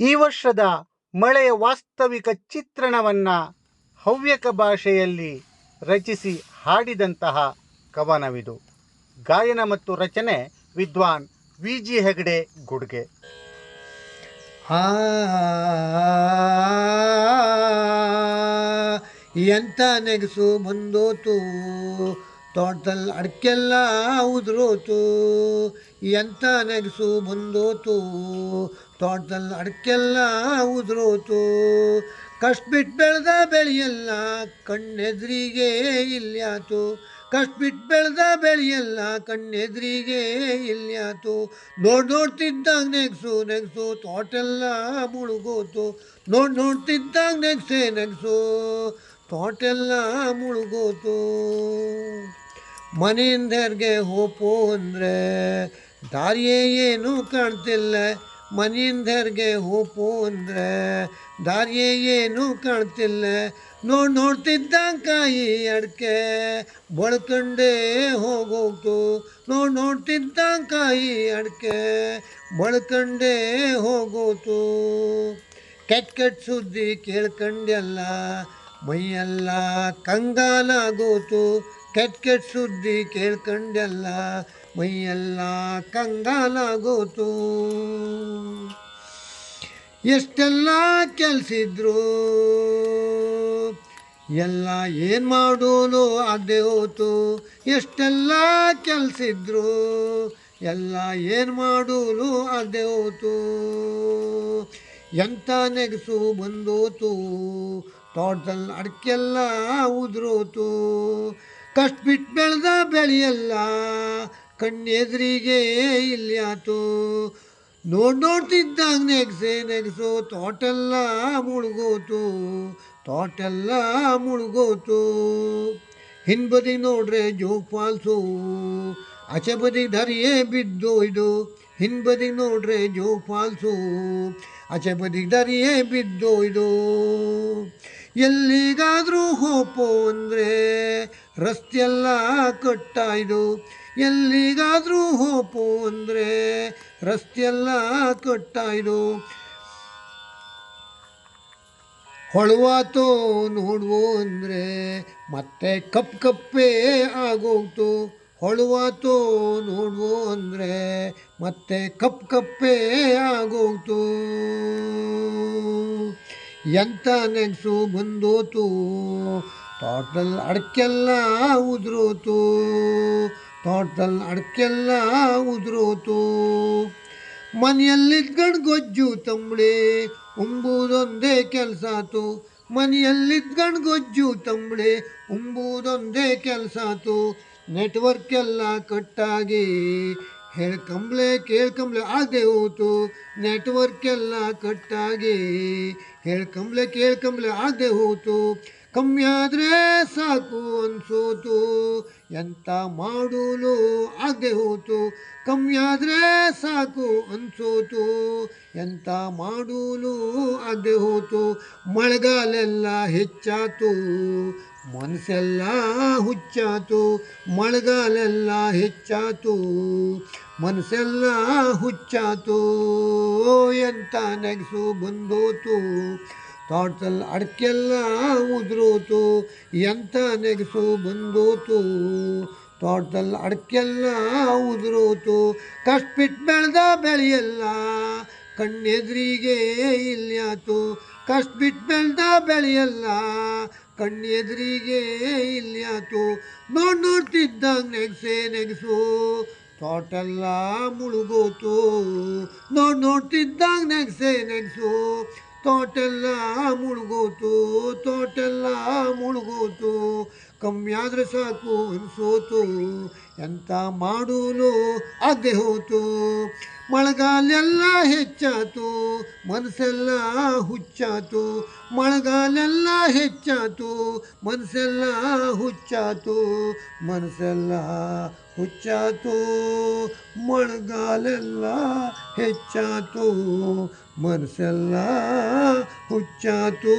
ಈ ವರ್ಷದ ಮಳೆಯ ವಾಸ್ತವಿಕ ಚಿತ್ರಣವನ್ನು ಹವ್ಯಕ ಭಾಷೆಯಲ್ಲಿ ರಚಿಸಿ ಹಾಡಿದಂತಹ ಕವನವಿದು. ಗಾಯನ ಮತ್ತು ರಚನೆ ವಿದ್ವಾನ್ ವಿ ಜಿ ಹೆಗಡೆ ಗುಡ್ಗೆ. ಎಂಥ ನೆಗಸು ಬಂದೋತು ತೋಟದಲ್ಲಿ ಅಡಿಕೆಲ್ಲ ಉದುರೋತು, ಎಂತ ನೆಗಸು ಬಂದೋತು. ತೋಟದಲ್ಲಿ ಅಡಿಕೆಲ್ಲ ಉದುರೋತು ಕಷ್ಟ ಬಿಟ್ಟು ಬೆಳೆದ ಬೆಳೆಯಲ್ಲ, ಕಣ್ಣೆದ್ರಿಗೆ ಇಲ್ಯಾತು. ಕಷ್ಟ ಬಿಟ್ಟು ಬೆಳೆದ ಬೆಳೆಯಲ್ಲ, ಕಣ್ಣೆದ್ರಿಗೆ ಇಲ್ಯಾತು. ನೋಡಿ ನೋಡ್ತಿದ್ದಾಗ ನೆಗಸು ನೆಗಸು, ತೋಟೆಲ್ಲ ಮುಳುಗೋತು. ನೋಡಿ ನೋಡ್ತಿದ್ದಾಗ ನೆಗಸೇ ನೆಗಸು, ತೋಟೆಲ್ಲ ಮುಳುಗೋತು. ಮನೆಯಿಂದ ಹೋಪೋ ಅಂದರೆ ದಾರಿಯೇ ಏನೂ ಕಾಣ್ತಿಲ್ಲ. ಮನೆಯಿಂದ ಹೆರ್ಗೆ ಹೋಪು ಅಂದರೆ ದಾರಿಯೇ ಏನೂ ಕಾಣ್ತಿಲ್ಲ. ನೋಡಿ ನೋಡ್ತಿದ್ದಂಗೆ ಕಾಯಿ ಅಡಿಕೆ ಬಳ್ಕಂಡೇ ಹೋಗೋಗ್ತು ನೋಡಿ ನೋಡ್ತಿದ್ದಂಗೆ ಕಾಯಿ ಅಡಿಕೆ ಬಳ್ಕಂಡೇ ಹೋಗೋತು ಕೆಟ್ಟ ಕೆಟ್ಟ ಸುದ್ದಿ ಕೇಳ್ಕಂಡೆಲ್ಲ ಮೈಯೆಲ್ಲ ಕಂಗಾಲಾಗೋತು ಕೆಟ್ಟ ಕೆಟ್ಟ ಸುದ್ದಿ ಕೇಳ್ಕಂಡೆಲ್ಲ ಮೈಯೆಲ್ಲ ಕಂಗಾಲಾಗೋತು. ಎಷ್ಟೆಲ್ಲ ಕೆಲ್ಸಿದ್ರು ಎಲ್ಲ ಏನು ಮಾಡೋನು ಅದೇ ಹೋತು. ಎಷ್ಟೆಲ್ಲ ಕೆಲ್ಸಿದ್ರು ಎಲ್ಲ ಏನು ಮಾಡೋನು ಅದೇ ಹೋತು. ಎಂಥ ನೆಗಸು ಬಂದೋತು. ತೋಟದಲ್ಲಿ ಅಡಿಕೆಲ್ಲ ಉದುರೋತು. ಕಷ್ಟ ಬಿಟ್ಟು ಬೆಳೆದ ಬೆಳೆಯಲ್ಲ, ಕಣ್ಣೆದ್ರಿಗೆ ಇಲ್ಯಾತು? ನೋಡ್ ನೋಡ್ತಿದ್ದಂಗೆ ನೆಗ್ಸೆ ನೆಗ್ಸು, ತೋಟೆಲ್ಲ ಮುಳುಗೋತು ತೋಟೆಲ್ಲ ಮುಳುಗೋತು. ಹಿಂಬದಿ ನೋಡ್ರೆ ಜೋಗ್ ಫಾಲ್ಸು ಆಚೆ ಬದಿ ಧರಿಯೇ ಬಿದ್ದೋಯ್ದು ಹಿಂಬದಿ ನೋಡ್ರೆ ಜೋಗ್ ಫಾಲ್ಸು ಆಚೆ ಬದಿ ಧರಿಯೇ ಬಿದ್ದೋಯ್ದು ಎಲ್ಲಿಗಾದರೂ ಹೋಪೋ ಅಂದರೆ ರಸ್ತೆಲ್ಲ ಕಟ್ಟಾಯ್ದು. ಎಲ್ಲಿಗಾದರೂ ಹೋಪು ಅಂದರೆ ರಸ್ತೆಯೆಲ್ಲ ಕಟ್ಟಾಯ್ದು. ಹೊಳುವಾತು ನೋಡುವು ಅಂದರೆ ಮತ್ತೆ ಕಪ್ ಕಪ್ಪೇ ಆಗೋಗ್ತು ಹೊಳುವಾತು ನೋಡುವು ಅಂದರೆ ಮತ್ತೆ ಕಪ್ ಕಪ್ಪೇ ಆಗೋಗ್ತು ಎಂಥ ನೆಗ್ಸು ಬಂದೋತು. ತೋಟದಲ್ಲಿ ಅಡಕೆಲ್ಲ ಉದುರೋತು, ತೋಟದಲ್ಲಿ ಅಡಕೆಲ್ಲ ಉದುರೋತು. ಮನೆಯಲ್ಲಿದ್ಕೊಂಡು ಗೊಜ್ಜು ತಂಬಳಿ, ಉಂಬುದೊಂದೇ ಕೆಲಸ ಆತು ಮನೆಯಲ್ಲಿದ್ಕೊಂಡು ಗೊಜ್ಜು ತಂಬಳಿ, ಉಂಬುದೊಂದೇ ಕೆಲಸ ಆತು ನೆಟ್ವರ್ಕ್ ಎಲ್ಲ ಕಟ್ಟಾಗಿ ಹೇಳ್ಕಂಬ್ಲೆ ಕೇಳ್ಕಂಬ್ಲೆ ಆಗದೆ ಹೋತು. ನೆಟ್ವರ್ಕ್ ಎಲ್ಲ ಕಟ್ಟಾಗಿ ಹೇಳ್ಕಂಬ್ಲೆ ಕೇಳ್ಕಂಬ್ಲೆ ಆಗದೆ ಹೋತು. ಕಮ್ಮಿ ಆದರೆ ಸಾಕು ಅನ್ಸೋತು ಎಂತ ಮಾಡಲು ಆಗದೆ ಹೋತು. ಕಮ್ಮಿ ಆದರೆ ಸಾಕು ಅನ್ಸೋತು ಎಂತ ಮಾಡಲು ಆಗದೆ ಹೋತು. ಮಳೆಗಾಲೆಲ್ಲ ಹೆಚ್ಚಾತು. ಮನಸ್ಸೆಲ್ಲ ಹುಚ್ಚಾತು. ಮಳೆಗಾಲೆಲ್ಲ ಹೆಚ್ಚಾತು. ಮನಸ್ಸೆಲ್ಲ ಹುಚ್ಚಾತು. ಎಂತ ನೆಗಸು ಬಂದೋತು. ತೋಟದಲ್ಲಿ ಅಡಕೆಲ್ಲ ಉದುರೋತು ಎಂಥ ನೆಗಸು ಬಂದೋತು. ತೋಟದಲ್ಲಿ ಅಡಕೆಲ್ಲ ಉದುರೋತು ಕಷ್ಟ ಬಿಟ್ಟು ಬೆಳೆದ ಬೆಳೆಯಲ್ಲ, ಕಣ್ಣೆದ್ರಿಗೆ ಇಲ್ಯಾತು. ಕಷ್ಟ ಬಿಟ್ಟು ಬೆಳೆದ ಬೆಳೆಯಲ್ಲ, ಕಣ್ಣೆದ್ರಿಗೆ ಇಲ್ಯಾತು. ನೋಡಿ ನೋಡ್ತಿದ್ದಂಗೆ ನೆಗಸೆ ನೆಗಸು, ತೋಟಲ್ಲ ಮುಳುಗೋತು. ನೋಡಿ ನೋಡ್ತಿದ್ದಂಗೆ ನೆಗಸೆ ನೆಗಸು ತೋಟೆಲ್ಲ ಮುಳುಗೋತು ತೋಟೆಲ್ಲ ಮುಳುಗೋತು. ಕಮ್ಮಿ ಆದರೆ ಸಾಕು, ಅನಿಸೋತು. ಎಂತ ಮಾಡಲು ಆಗದೆ ಹೋತು. ಮಳೆಗಾಲೆಲ್ಲ ಹೆಚ್ಚಾತು, ಮನಸ್ಸೆಲ್ಲ ಹುಚ್ಚಾತು. ಮಳೆಗಾಲೆಲ್ಲ ಹೆಚ್ಚಾತು, ಮನಸ್ಸೆಲ್ಲ ಹುಚ್ಚಾತು. ಮನಸ್ಸೆಲ್ಲ ಹುಚ್ಚಾತು. ಮಳೆಗಾಲೆಲ್ಲ ಹೆಚ್ಚಾತು ಮನಸ್ಸೆಲ್ಲ ಹುಚ್ಚಾತು